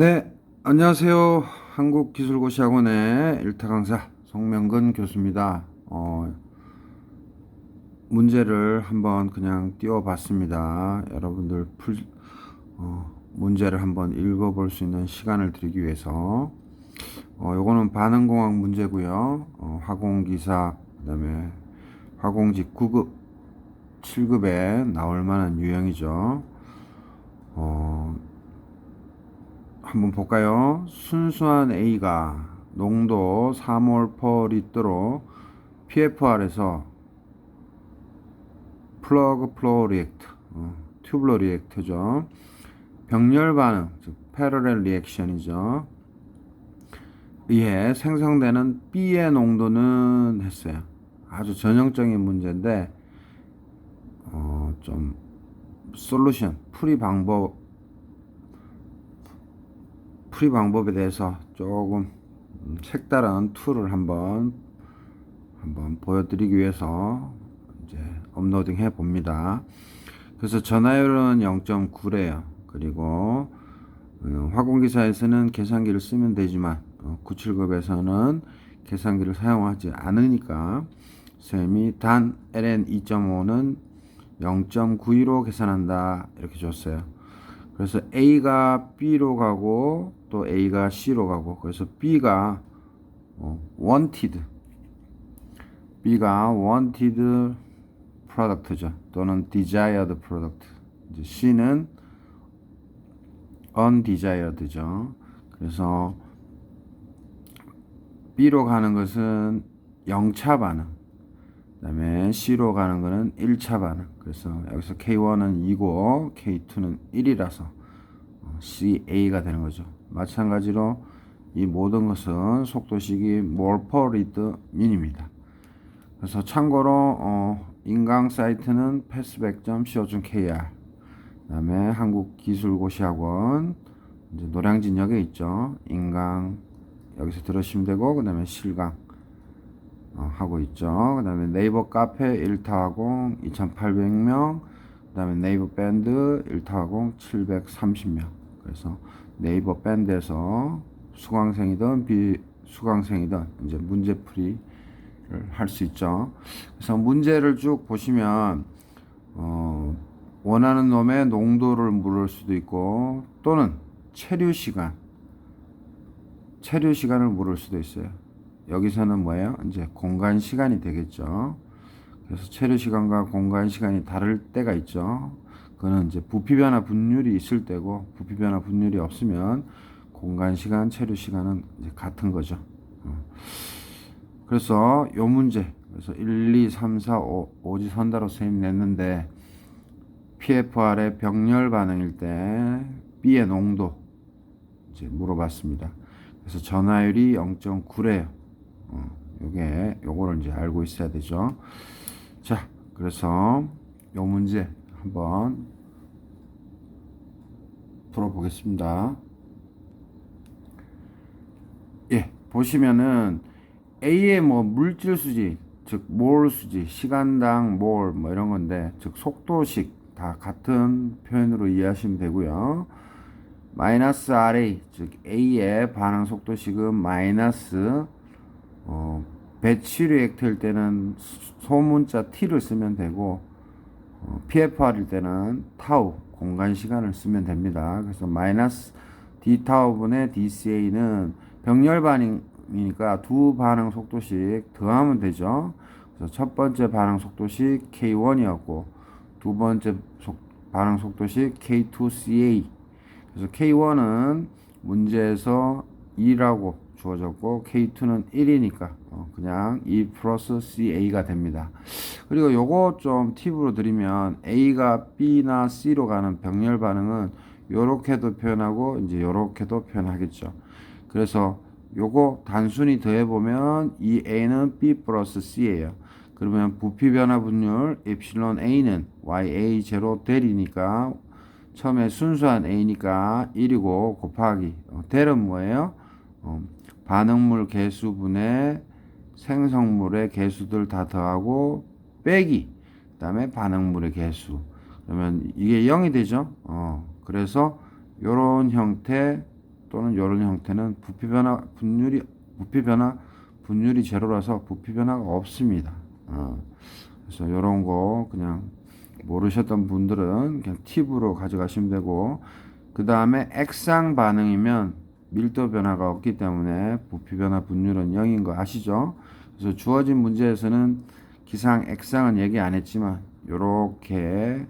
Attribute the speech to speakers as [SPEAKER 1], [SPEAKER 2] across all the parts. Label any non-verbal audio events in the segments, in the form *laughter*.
[SPEAKER 1] 네, 안녕하세요. 한국기술고시 학원의 일타 강사 송명근 교수입니다. 어, 문제를 한번 그냥 띄워봤습니다. 여러분들 풀, 어, 문제를 한번 읽어볼 수 있는 시간을 드리기 위해서 어, 요거는 반응공학 문제고요. 어, 화공기사 그 다음에 화공직 9급 7급에 나올 만한 유형이죠. 어, 한번 볼까요? 순수한 A가 농도 3몰 퍼 리터로 PFR에서 플러그 플로우 리액트, 어, 튜블러 리액트죠. 병렬 반응, 즉 패러렐 리액션이죠. 의해 생성되는 B의 농도는 했어요. 아주 전형적인 문제인데 어, 좀 솔루션, 풀이 방법 풀이 방법에 대해서 조금 음, 색다른 툴을 한번 한번 보여드리기 위해서 이제 업로딩 해 봅니다. 그래서 전화율은 0.9래요. 그리고 음, 화공기사에서는 계산기를 쓰면 되지만 어, 97급에서는 계산기를 사용하지 않으니까 쌤이 단 ln 2.5는 0.92로 계산한다 이렇게 줬어요. 그래서 A가 B로 가고 또 A가 C로 가고 그래서 B가 어, wanted B가 wanted product죠 또는 desired product 이제 C는 undesired죠 그래서 B로 가는 것은 0차 반응 그 다음에 C로 가는 거는 1차 반응. 그래서 여기서 K1은 2고 K2는 1이라서 CA가 되는 거죠. 마찬가지로 이 모든 것은 속도식이 liter min입니다. 그래서 참고로 어, 인강 사이트는 패스백.co.kr 그 다음에 한국기술고시학원 노량진역에 있죠. 인강 여기서 들으시면 되고 그 다음에 실강. 어, 하고 있죠. 그 다음에 네이버 카페 1타공 2800명, 그 다음에 네이버 밴드 1타공 730명. 그래서 네이버 밴드에서 수강생이든 비수강생이든 이제 문제풀이를 할 수 있죠. 그래서 문제를 쭉 보시면, 어, 원하는 놈의 농도를 물을 수도 있고, 또는 체류 시간, 체류 시간을 물을 수도 있어요. 여기서는 뭐예요? 이제 공간 시간이 되겠죠. 그래서 체류 시간과 공간 시간이 다를 때가 있죠. 그거는 이제 부피 변화 분율이 있을 때고 부피 변화 분율이 없으면 공간 시간, 체류 시간은 같은 거죠. 어. 그래서 요 문제 그래서 1, 2, 3, 4, 5, 5지 선다로 선생님 냈는데 PFR의 병렬 반응일 때 B의 농도 이제 물어봤습니다. 그래서 전화율이 0.9래요. 어, 요게 요거를 이제 알고 있어야 되죠. 자, 그래서 요 문제 한번 풀어보겠습니다. 예, 보시면은 A의 뭐 물질 수지, 즉 몰 수지, 시간당 몰 뭐 이런 건데, 즉 속도식 다 같은 표현으로 이해하시면 되고요. 마이너스 RA, 즉 A의 반응 속도식은 마이너스 어, 배치 리액터일 때는 소문자 t를 쓰면 되고 어, PFR일 때는 타우 공간 시간을 쓰면 됩니다. 그래서 마이너스 d 타우분의 dca는 병렬 반응이니까 두 반응 속도씩 더하면 되죠. 그래서 첫 번째 반응 속도식 k1이었고 두 번째 속, 반응 속도식 k2ca 그래서 k1은 문제에서 2라고 주어졌고 K2는 1이니까 어, 그냥 2 플러스 CA가 됩니다. 그리고 요거 좀 팁으로 드리면 A가 B나 C로 가는 병렬 반응은 요렇게도 표현하고 이제 요렇게도 표현하겠죠. 그래서 요거 단순히 더해 보면 이 A는 B 플러스 C예요. 그러면 부피 변화 분율 엡실론 A는 YA 제로 델이니까 처음에 순수한 A니까 1이고 곱하기 어, 델은 뭐예요? 어, 반응물 개수분의 생성물의 개수들 다 더하고 빼기 그 다음에 반응물의 개수 그러면 이게 0이 되죠 어, 그래서 요런 형태 또는 이런 형태는 부피 변화 분율이 부피 변화 분율이 제로라서 부피 변화가 없습니다. 어. 그래서 이런 거 그냥 모르셨던 분들은 그냥 팁으로 가져가시면 되고 그 다음에 액상 반응이면 밀도 변화가 없기 때문에 부피 변화 분율은 0인 거 아시죠? 그래서 주어진 문제에서는 기상 액상은 얘기 안 했지만 요렇게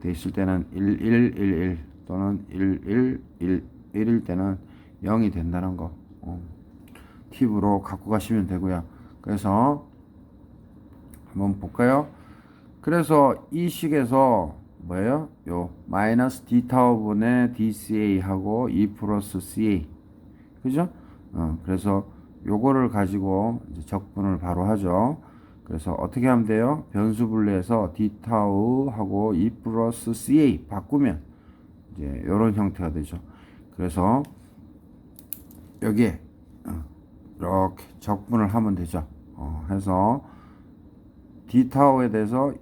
[SPEAKER 1] 돼 있을 때는 1111 또는 1111일 때는 0이 된다는 거 어, 팁으로 갖고 가시면 되고요. 그래서 한번 볼까요? 그래서 이 식에서 뭐예요? 요 마이너스 d 타워 분의 dca 하고 2 플러스 ca 그죠? 어, 그래서 요거를 가지고 적분을 바로 하죠. 그래서 어떻게 하면 돼요? 변수 분리해서 d 타우 하고 2 플러스 ca 바꾸면 이제 요런 형태가 되죠. 그래서 여기에 어, 이렇게 적분을 하면 되죠. 어, 해서 d 타우에 대해서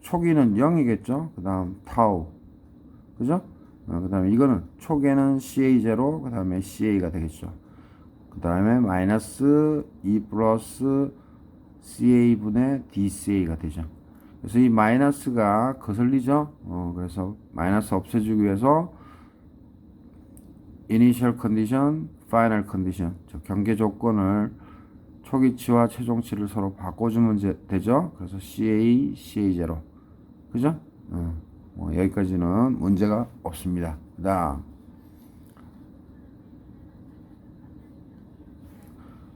[SPEAKER 1] 초기는 0이겠죠. 그 다음 타우. 그죠? 어, 그 다음에 이거는 초기에는 CA0, 그 다음에 CA가 되겠죠. 그 다음에 마이너스 2 플러스 CA분의 DCA가 되죠. 그래서 이 마이너스가 거슬리죠. 어, 그래서 마이너스 없애주기 위해서 initial condition, final condition, 저 경계 조건을 초기치와 최종치를 서로 바꿔주면 제- 되죠. 그래서 CA, CA0. 그죠? 어, 뭐 여기까지는 문제가 없습니다. 그 다음.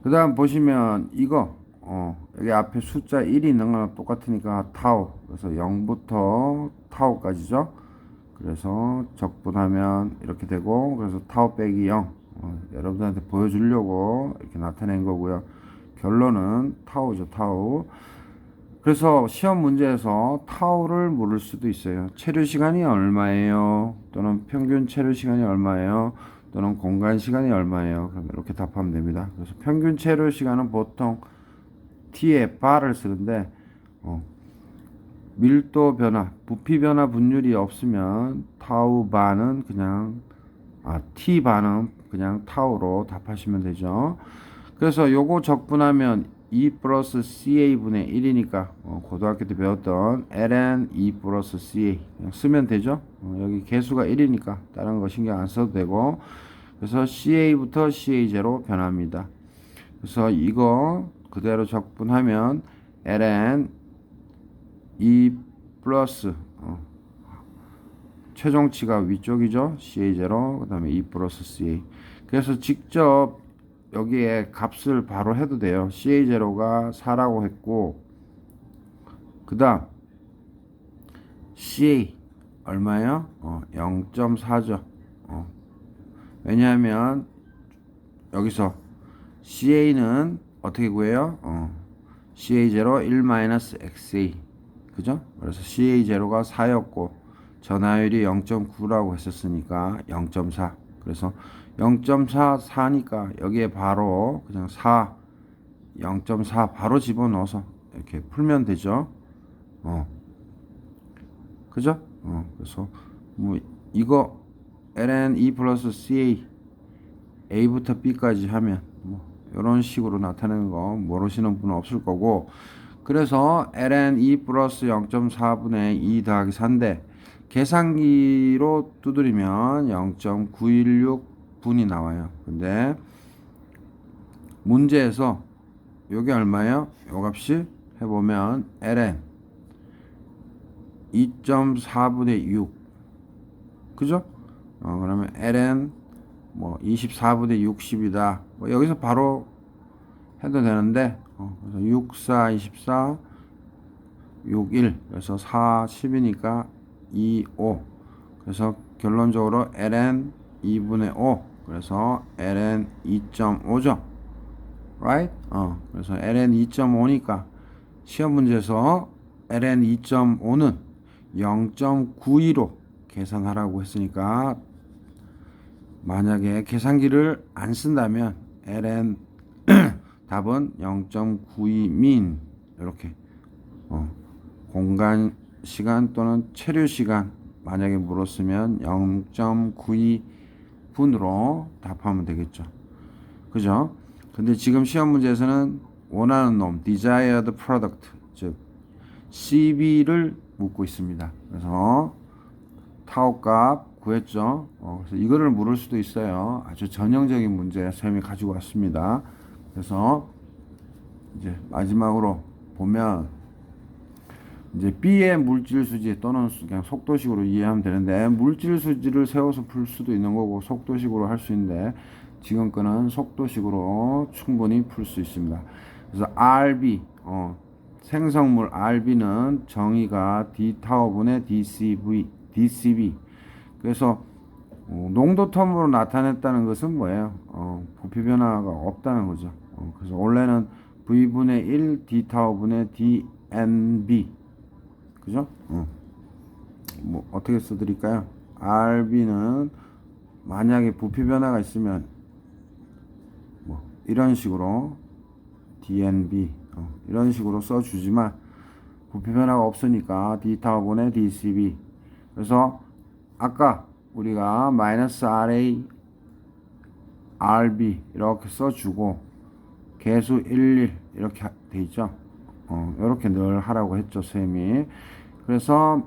[SPEAKER 1] 그 다음 보시면 이거, 어, 여기 앞에 숫자 1이 있는 거랑 똑같으니까 타우. 그래서 0부터 타우까지죠. 그래서 적분하면 이렇게 되고, 그래서 타우 빼기 0. 어, 여러분들한테 보여주려고 이렇게 나타낸 거고요. 결론은 타우죠, 타우. 그래서 시험 문제에서 타우를 물을 수도 있어요. 체류 시간이 얼마예요? 또는 평균 체류 시간이 얼마예요? 또는 공간 시간이 얼마예요? 그럼 이렇게 답하면 됩니다. 그래서 평균 체류 시간은 보통 t에 바를 쓰는데 어, 밀도 변화, 부피 변화 분율이 없으면 타우 바는 그냥 아, t 바는 그냥 타우로 답하시면 되죠. 그래서 요거 적분하면 2 플러스 CA분의 1이니까 어, 고등학교 때 배웠던 ln 2 플러스 CA 그냥 쓰면 되죠. 어, 여기 개수가 1이니까 다른 거 신경 안 써도 되고 그래서 CA부터 CA0 변합니다. 그래서 이거 그대로 적분하면 ln 2 플러스 어, 최종치가 위쪽이죠. CA0 그 다음에 2 플러스 CA 그래서 직접 여기에 값을 바로 해도 돼요. CA0가 4라고 했고 그 다음 CA 얼마예요? 어, 0.4죠. 어. 왜냐하면 여기서 CA는 어떻게 구해요? 어. CA0 1-XA 그죠? 그래서 CA0가 4였고 전화율이 0.9라고 했었으니까 0.4 그래서 0.4 4니까 여기에 바로 그냥 4 0.4 바로 집어넣어서 이렇게 풀면 되죠. 어. 그죠? 어. 그래서 뭐 이거 ln e 플러스 ca a부터 b까지 하면 뭐 이런 식으로 나타내는 거 모르시는 분은 없을 거고 그래서 ln e 플러스 0.4분의 2 더하기 4인데 계산기로 두드리면 0.916 분이 나와요. 근데 문제에서 요게 얼마예요? 요 값이 해보면 ln 2.4분의 6 그죠? 어, 그러면 ln 뭐 24분의 60이다. 뭐 여기서 바로 해도 되는데 어, 그래서 6, 4, 24, 6, 1 그래서 4, 10이니까 2, 5 그래서 결론적으로 ln 2분의 5 그래서 ln 2.5죠. Right? 어, 그래서 ln 2.5니까 시험 문제에서 ln 2.5는 0.92로 계산하라고 했으니까 만약에 계산기를 안 쓴다면 ln *clears throat* 답은 0.92민. 이렇게. 어, 공간 시간 또는 체류 시간 만약에 물었으면 0.92 분으로 답하면 되겠죠. 그죠? 근데 지금 시험 문제에서는 원하는 놈, desired product, 즉 CB를 묻고 있습니다. 그래서 타워 값 구했죠. 어, 그래서 이거를 물을 수도 있어요. 아주 전형적인 문제 쌤이 가지고 왔습니다. 그래서 이제 마지막으로 보면 이제 B의 물질 수지 또는 그냥 속도식으로 이해하면 되는데 물질 수지를 세워서 풀 수도 있는 거고 속도식으로 할 수 있는데 지금 거는 속도식으로 충분히 풀 수 있습니다. 그래서 RB 어, 생성물 RB는 정의가 D 타워분의 DCV DCB 그래서 어, 농도 텀으로 나타냈다는 것은 뭐예요? 어, 부피 변화가 없다는 거죠. 어, 그래서 원래는 V분의 1 D 타워분의 DNB 그죠? 어. 뭐 어떻게 써드릴까요? RB는 만약에 부피 변화가 있으면 뭐 이런 식으로 DNB 어, 이런 식으로 써주지만 부피 변화가 없으니까 D 타워분의 DCB 그래서 아까 우리가 마이너스 RA RB 이렇게 써주고 개수 11 이렇게 하- 돼 있죠. 어, 이렇게 늘 하라고 했죠, 쌤이. 그래서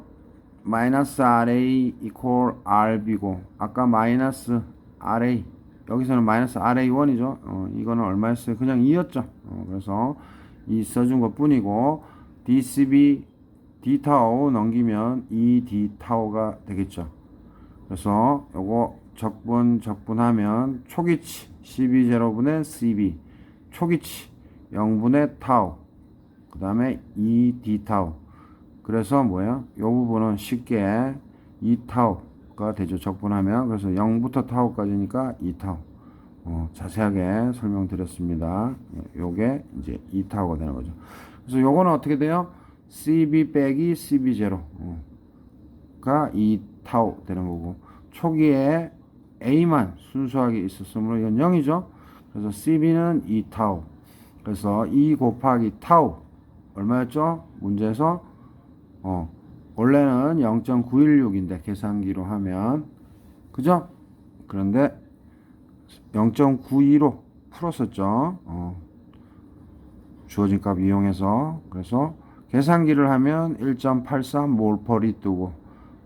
[SPEAKER 1] 마이너스 RA 이퀄 RB고 아까 마이너스 RA 여기서는 마이너스 RA1이죠. 어, 이거는 얼마였어요? 그냥 2였죠. 어, 그래서 2 써준 것 뿐이고 DCB D 타워 넘기면 2D 타워가 되겠죠. 그래서 요거 적분 적분하면 초기치 CB0분의 CB 초기치 0분의 타우 그 다음에 2D 타우. 그래서 뭐야 요? 부분은 쉽게 2 타우가 되죠. 적분하면. 그래서 0부터 타우까지니까 2 타우. 어, 자세하게 설명드렸습니다. 요게 이제 2 타우가 되는 거죠. 그래서 요거는 어떻게 돼요? CB 빼기 CB0 어. 가 2타우 되는 거고. 초기에 A만 순수하게 있었으므로 이건 0이죠. 그래서 CB는 2타우. 그래서 2 곱하기 타우 얼마였죠? 문제에서 어 원래는 0.916인데 계산기로 하면 그죠? 그런데 0.92로 풀었었죠. 어. 주어진 값 이용해서 그래서 계산기를 하면 1.83 몰펄이 뜨고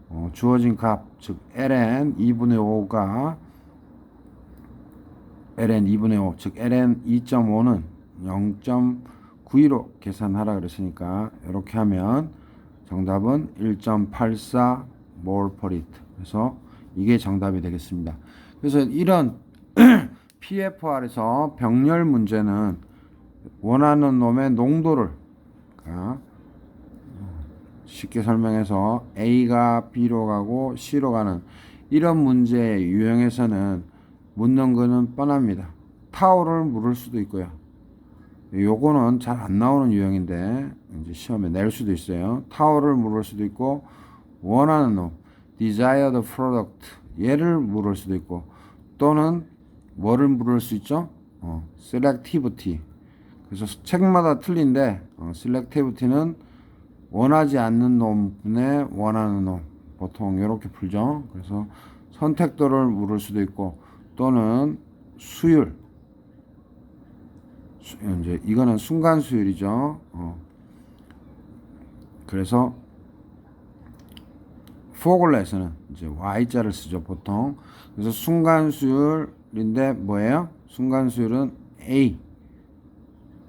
[SPEAKER 1] 어, 주어진 값, 즉 ln 2분의 5가 ln 2분의 5, 즉 ln 2.5는 0.92로 계산하라 그랬으니까 이렇게 하면 정답은 1.84 몰퍼리트. 그래서 이게 정답이 되겠습니다. 그래서 이런 *clears throat* PFR에서 병렬 문제는 원하는 놈의 농도를 아, 쉽게 설명해서 A가 B로 가고 C로 가는 이런 문제의 유형에서는 묻는 거는 뻔합니다. 타오를 물을 수도 있고요. 요거는 잘 안 나오는 유형인데 이제 시험에 낼 수도 있어요. 타오를 물을 수도 있고 원하는 놈 desired product 얘를 물을 수도 있고 또는 뭐를 물을 수 있죠? 어, selectivity 그래서 책마다 틀린데 어, selectivity는 원하지 않는 놈분의 원하는 놈 보통 이렇게 풀죠. 그래서 선택도를 물을 수도 있고 또는 수율 수- 이제 이거는 순간 수율이죠. 어. 그래서 포글렛에는 이제 y자를 쓰죠 보통. 그래서 순간 수율인데 뭐예요? 순간 수율은 a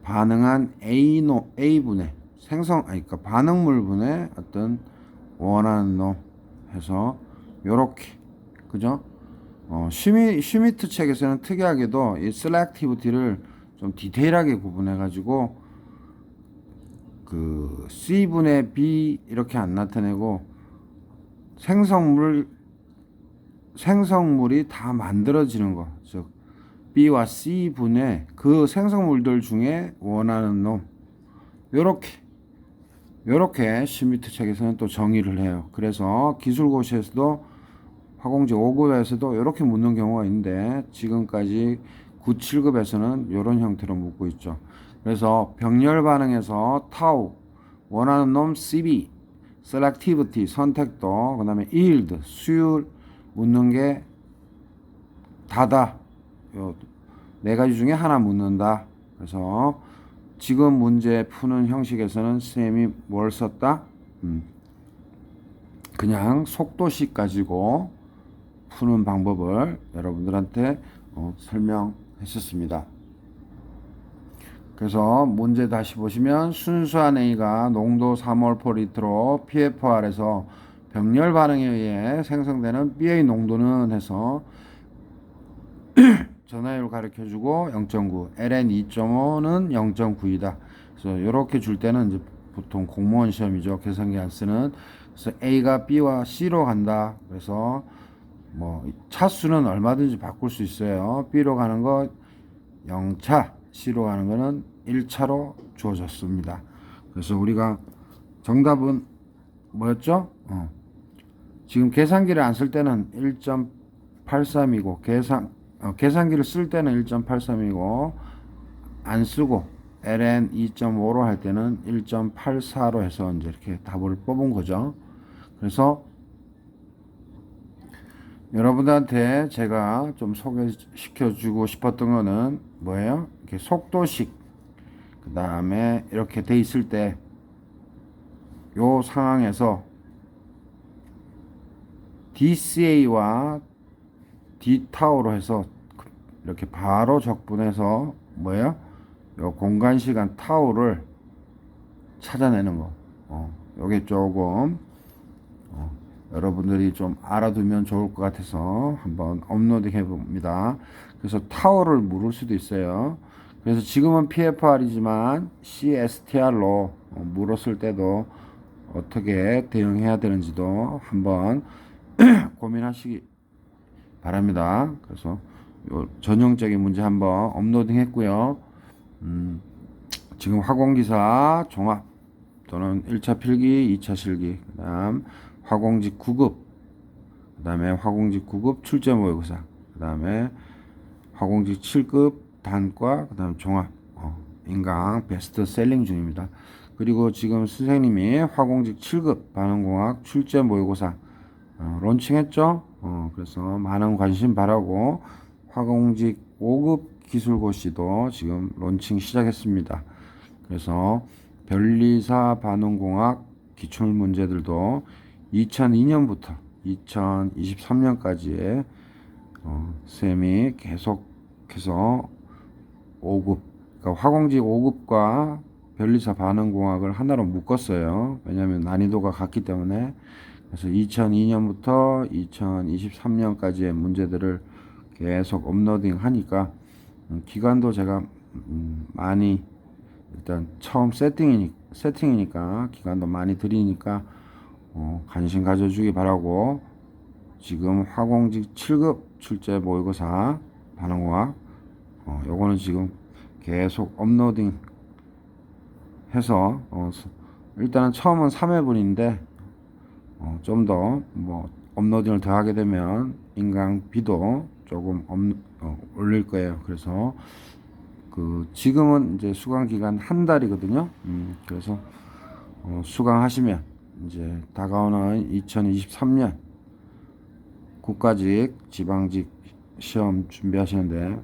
[SPEAKER 1] 반응한 a 노 a 분의 생성 아니 그러니까 반응물 분의 어떤 원하는 놈 해서 요렇게 그죠? 어, 슈미, 슈미트 책에서는 특이하게도 이 셀렉티비티를 좀 디테일하게 구분해 가지고 그 C분의 B 이렇게 안 나타내고 생성물 생성물이 다 만들어지는 거, 즉 B와 C분의 그 생성물들 중에 원하는 놈 요렇게 요렇게 슈미트 책에서는 또 정의를 해요. 그래서 기술고시에서도 화공제 5급에서도 이렇게 묻는 경우가 있는데 지금까지 9, 7급에서는 이런 형태로 묻고 있죠. 그래서 병렬 반응에서 타우 원하는 놈 CB selectivity 선택도 그 다음에 yield 수율 묻는 게 다다. 요네 가지 중에 하나 묻는다. 그래서 지금 문제 푸는 형식에서는 쌤이 뭘 썼다? 음, 그냥 속도식 가지고 푸는 방법을 여러분들한테 어, 설명 했었습니다. 그래서 문제 다시 보시면 순수한 A가 농도 3몰/리터로 PFR에서 병렬 반응에 의해 생성되는 B의 농도는 해서 *clears throat* 전화율 가르쳐 주고 0.9, LN 2.5는 0.9이다. 그래서 이렇게 줄 때는 이제 보통 공무원 시험이죠. 계산기 안 쓰는. 그래서 A가 B와 C로 간다. 그래서 뭐 차수는 얼마든지 바꿀 수 있어요. B로 가는 거 0차, C로 가는 거는 1차로 주어졌습니다. 그래서 우리가 정답은 뭐였죠? 어. 지금 계산기를 안 쓸 때는 1.83이고 계산 어, 계산기를 쓸 때는 1.83이고 안 쓰고 ln 2.5로 할 때는 1.84로 해서 이제 이렇게 답을 뽑은 거죠. 그래서 여러분들한테 제가 좀 소개시켜 주고 싶었던 거는 뭐예요? 이렇게 속도식 그 다음에 이렇게 돼 있을 때 요 상황에서 DCA와 D타우로 해서 이렇게 바로 적분해서 뭐예요? 요 공간 시간 타우를 찾아내는 거. 어, 요게 조금 어, 여러분들이 좀 알아두면 좋을 것 같아서 한번 업로딩 해봅니다. 그래서 타워를 물을 수도 있어요. 그래서 지금은 PFR이지만 CSTR로 어, 물었을 때도 어떻게 대응해야 되는지도 한번 *clears throat* 고민하시기 바랍니다. 그래서 요 전형적인 문제 한번 업로딩 했고요. 음, 지금 화공기사 종합 또는 1차 필기, 2차 실기, 그 다음 화공직 9급, 그 다음에 화공직 9급 출제 모의고사, 그 다음에 화공직 7급 단과, 그 다음 종합, 어, 인강 베스트 셀링 중입니다. 그리고 지금 선생님이 화공직 7급 반응공학 출제 모의고사 어, 론칭했죠. 어, 그래서 많은 관심 바라고 화공직 5급 기술고시도 지금 론칭 시작했습니다. 그래서 변리사 반응공학 기출 문제들도 2002년부터 2023년까지의 어, 쌤이 계속해서 5급, 그러니까 화공직 5급과 변리사 반응공학을 하나로 묶었어요. 왜냐하면 난이도가 같기 때문에 그래서 2002년부터 2023년까지의 문제들을 계속 업로딩 하니까 음, 기간도 제가 음, 많이 일단 처음 세팅이니, 세팅이니까 기간도 많이 드리니까 어, 관심 가져주기 바라고 지금 화공직 7급 출제 모의고사 반응공학 어, 요거는 지금 계속 업로딩 해서 어, 일단은 처음은 3회분인데 어, 좀 더 뭐 업로딩을 더 하게 되면 인강비도 조금 업, 어, 올릴 거예요. 그래서 그 지금은 이제 수강 기간 한 달이거든요. 음, 그래서 어, 수강하시면 이제 다가오는 2023년 국가직 지방직 시험 준비하시는데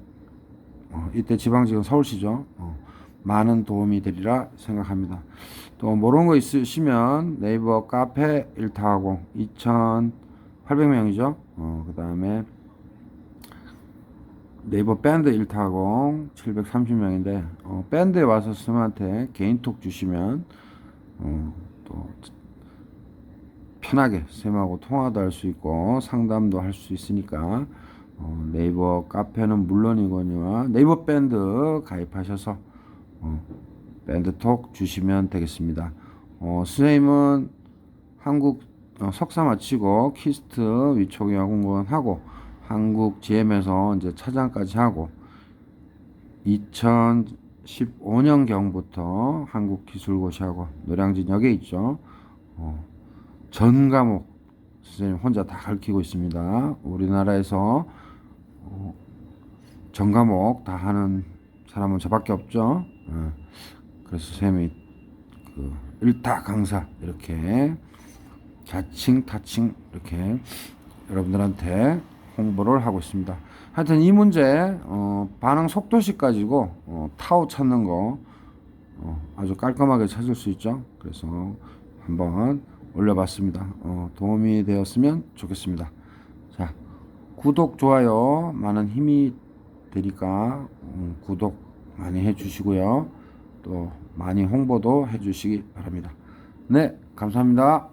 [SPEAKER 1] 어, 이때 지방직은 서울시죠. 어, 많은 도움이 되리라 생각합니다. 또 모르는 거 있으시면 네이버 카페 1타하고 2,800명이죠. 어, 그 다음에 네이버 밴드 1타공 730명인데 어, 밴드에 와서 쌤한테 개인톡 주시면 어, 또 편하게 쌤하고 통화도 할 수 있고 상담도 할 수 있으니까 어, 네이버 카페는 물론이거니와 네이버 밴드 가입하셔서 어, 밴드톡 주시면 되겠습니다. 어, 선생님은 한국 어, 석사 마치고 키스트 위촉의학 공무원 하고 한국 GM에서 이제 차장까지 하고 2015년 경부터 한국 기술고시하고 노량진역에 있죠. 어, 전 과목 선생님 혼자 다 가르치고 있습니다. 우리나라에서 어, 전 과목 다 하는 사람은 저밖에 없죠. 어, 그래서 선생님이 그 일타 강사 이렇게 자칭 타칭 이렇게 여러분들한테 홍보를 하고 있습니다. 하여튼 이 문제 어, 반응 속도식 가지고 어, 타우 찾는 거 어, 아주 깔끔하게 찾을 수 있죠. 그래서 한번 올려봤습니다. 어, 도움이 되었으면 좋겠습니다. 자, 구독, 좋아요 많은 힘이 되니까 음, 구독 많이 해주시고요. 또 많이 홍보도 해주시기 바랍니다. 네, 감사합니다.